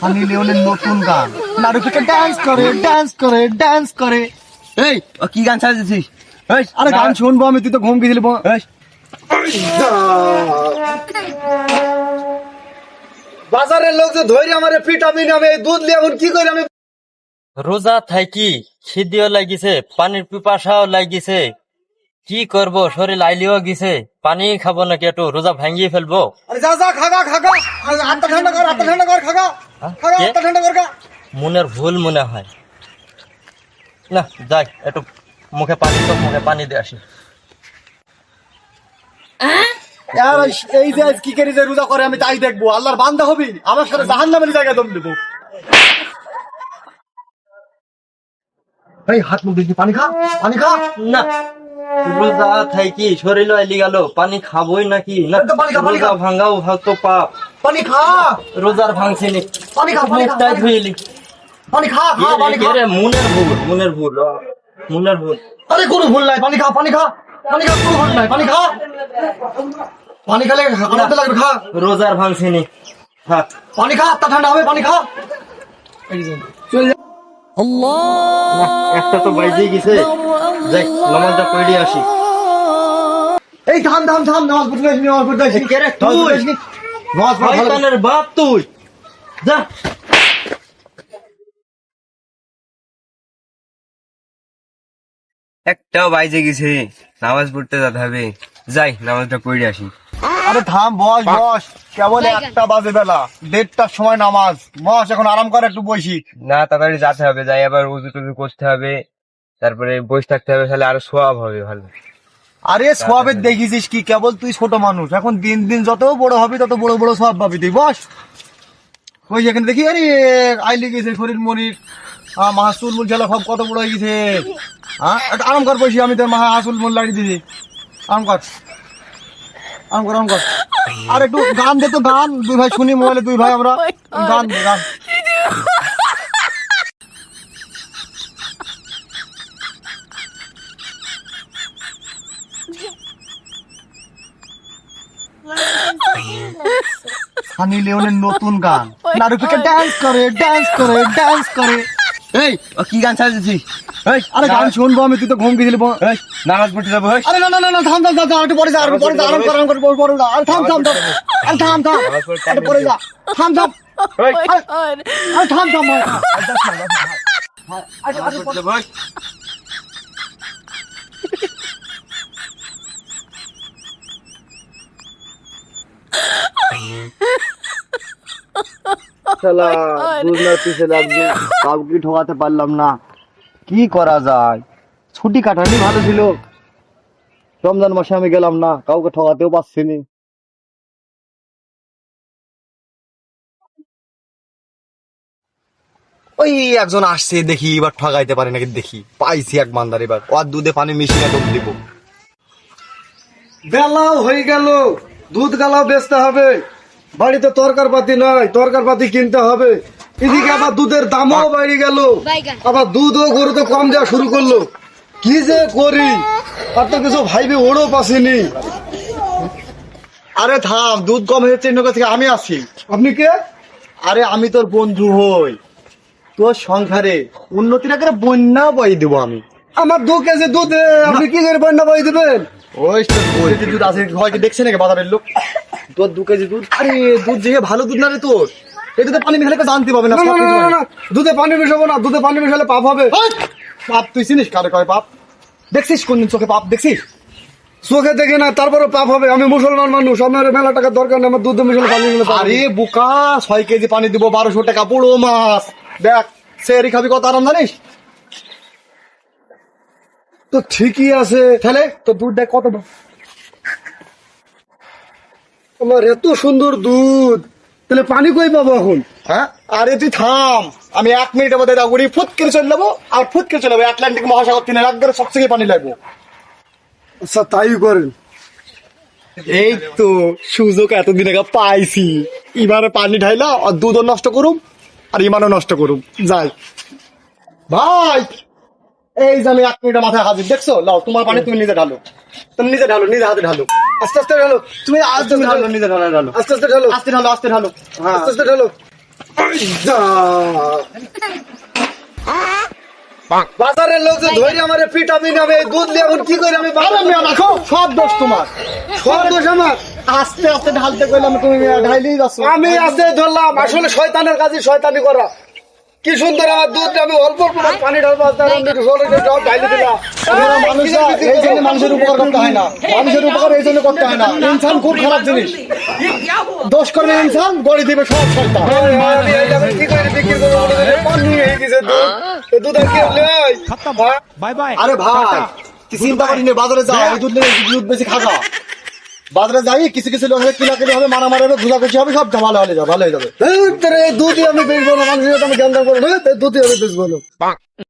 সানি লিওনের নতুন গান। নারুপিকে ডান্স করে ডান্স করে ডান্স করে। এই ও কি গান সাজিয়েছিস? এই আরে গান শুনব আমি তুই তো ঘুম গেছিলি এই। বাজারের লোক যে ধৈর্য আমার পিটামিন আমি এই দুধ লিয়ে এখন কি করি? আমি রোজা থাকি খিদিও লাগিছে পানির পিপাসাও লাগিছে কি করব? শরীর আইলিও গেছে। পানি খাব নাকি একটু? রোজা ভাঙিয়ে ফেলব? আরে যা যা খাগা খাগা। আরে ঠান্ডা কর আত্মা ঠান্ডা কর খাগা? খাগা কে? ঠান্ডা কর মনের ভুল মনে হয়। না যাই একটু মুখে পানি তো মুখে পানি দিয়ে আসি। এই যে কি করি যে রোজা করে আমি তাই দেখব। আল্লাহর বান্দা হবি? আমার সাথে জাহান নামের জায়গায় দম দেবো। এই হাত মুখ দেখি পানি খা? পানি খা? না। রোজা থাকি শরীর গেল। পানি খাবোই নাকি? না তো খা, খা। রোজা ভাঙাও হয়তো পাপ। পানি খা। রোজার ভাঙছিনি। পানি খা, খা, মুখটাই ধুইলি। পানি খা খা পানি খা। মনের ভুল মনের ভুল মনের ভুল। আরে কোনো ভুল নাই পানি খা পানি খা পানি খা কোনো ভুল নাই পানি খা। পানি খেলে আনন্দ লাগবে খা। রোজার ভাঙছিনি। হ্যাঁ পানি খা আত্মা ঠান্ডা হবে পানি খা। চল। একটা তো বাইজে গেছে। যাই নামাজটা পড়ে আসি। এই থাম থাম থাম নামাজ পড়তে আসবি নামাজ পড়তে আসবি কে রে, তুই? নামাজ শয়তানের বাপ তুই। যা। একটাও বাইজে গেছে। নামাজ পড়তে যেতে হবে। যাই নামাজটা পড়ে আসি। আরে থাম বস বস। কেবল একটা বাজে বেলা। দেড়টার সময় নামাজ। বস এখন আরাম করে একটু বসি। না তাড়াতাড়ি যেতে হবে যাই আবার উজু টুজু করতে হবে। তারপরে বসে থাকতে হবে তাহলে আরও সোয়াব হবে ভালো। আরে সবের দেখিছিস কি? কেবল তুই ছোট মানুষ। এখন দিন দিন যত বড় হবি তত বড় বড় সব পাবি তুই। বস। ওই যেখানে দেখি আরে আইলি গেছে শরীর মনির। হ্যাঁ মাহাসুল মুল ছেলে সব কত বড় হয়ে গেছে। হ্যাঁ একটু আরাম কর বসি আমি তোর মাহাসুল মুল লাগিয়ে দিছি। আরাম কর। আরাম কর। আরাম কর আর একটু গান দে তো গান। দুই ভাই শুনি মোবাইলে দুই ভাই আমরা। গান দে, গান। সানি লিওনের নতুন গান। নারুপিকে ডান্স করে ডান্স করে ডান্স করে। এই কি গান সাজিয়েছিস এই আরে গান শুনব আমি তুই তো ঘুম গেছিলি নামাজ পড়তে যাব আরে না না না না থাম থাম থাম থাম, একটু পরে যা একটু পরে যা আরাম কর আরাম কর পরে যা আরে থাম থাম থাম। আরে থাম থাম। আরে পরে যা। থাম থাম। আরে আরে থাম থাম। আরে যাস না, যাস না, ভাই। ভাই, আরে, নামাজ আরে, পড়তে যাব এই। শালা পিছে লাগবে কাউকে ঠকাতে পারলাম না। কি করা যায়? ছুটি কাটানি ভালো ছিল। রমজান মাসে আমি গেলাম না কাউকে ঠকাতেও পারছি নি। ওই একজন আসছে দেখি এবার ঠকাইতে পারে নাকি দেখি। পাইছি এক মান্দার এবার। ওর দুধে পানি মিশিয়ে ডুব দিব। বেলাও হয়ে গেল দুধ গালাও বেচতে হবে। বাড়িতে তরকার পাতি নয় তরকার পাতি কিনতে হবে। এদিকে আবার দুধের দামও বেড়ে গেল। আবার দুধও গরু তো কম দেওয়া শুরু করল। কি যে করি? আর তো কিছু ভাইবে ওড়ও পাসিনি আরে থাম দুধ কম হয়েছে থেকে আমি আছি। আপনি কে? আরে আমি তোর বন্ধু হই। তোর সংসারে উন্নতির আগে বন্যা বই দেবো আমি। আমার দু কেজি দুধ আপনি কি করে বন্যা বই দেবেন? ওই তো দুধ আছে সবাইকে দেখছে নাকি বাজারের লোক? তোর দু কেজি দুধ? আরে দুধ যে ভালো দুধ না রে তোর? এই দুধে পানি মিশালে জানতে পাবে না। দুধে পানি মিশাবো না দুধে পানি মিশালে পাপ হবে। পাপ তুই চিনিস কারে কয় পাপ? দেখছিস কোনদিন চোখে পাপ? দেখছিস? চোখে দেখে না তারপরে পাপ হবে। আমি মুসলমান মানুষ আমার মেলা টাকার দরকার নেই আমার দুধে মিশালে পানি আরে বুকা ছয় কেজি পানি দিব বারোশো টাকা পুরো মাছ। দেখ সেরি খাবি কত আরাম জানিস? তো ঠিকই আছে। তাহলে? তো দুধ দেখ কত আমার এত সুন্দর দুধ। তাহলে পানি কই পাবো এখন? হ্যাঁ? আরে তুই থাম। আমি এক মিনিটের মধ্যে দাগুড়ি ফুট করে চলে যাব আর ফুট করে চলে যাব। আটলান্টিক মহাসাগর তিনের একবারে সব থেকে পানি লাগবো। আচ্ছা তাই করেন। এই তো সুযোগ এতদিন আগে পাইছি। এবারে পানি ঢাইলা আর দুধও নষ্ট করুম আর ইমানও নষ্ট করুম। যাই। ভাই! এই যে আমি এক মিনিটের মাথায় হাজির দেখছ? লাও তোমার পানি তুমি নিজে ঢালো। তুমি নিজে ঢালো নিজে হাতে ঢালো। আস্তে আস্তে ঢালো। তুমি আজ তুমি ঢালো। নিজে ঢালো ঢালো। আস্তে আস্তে ঢালো। আস্তে ঢালো আস্তে ঢালো। হ্যাঁ। আস্তে আস্তে ঢালো। বাজারের লোক যে ধরে আমার পিটামি নামে দুধ এখন কি করে আমি? মিয়া রাখো সব দোষ তোমার। সব দোষ আমার। আস্তে আস্তে ঢালতে কইলাম তুমি ঢাইলেই যাচ্ছ। আমি আজকে ধরলাম। আসলে শয়তানের কাজে শয়তানি করা। কি সুন্দর আমার দুধ আমি অল্প অল্প পানি ঢালবো এই জন্য মানুষের উপকার করতে হয় না। মানুষের উপকার এই জন্য করতে হয় না। ইনসান খুব খারাপ জিনিস। দোষ করবে ইনসান গড়ে দিবে সব সন্তান। আরে ভাই। চিন্তা করিনি বাজারে যা দুধ দুধ বেশি খাওয়া বাজারে যাই কিছু কিছু লোক কিলা কিলি হবে মারা মারা হবে ঘুষাঘুষি হবে সব ভালো হলে যাবে ভালো হয়ে যাবে। দুধই আমি বেশ না মানুষের আমি জ্ঞান করে না দুধই আমি বেশ না।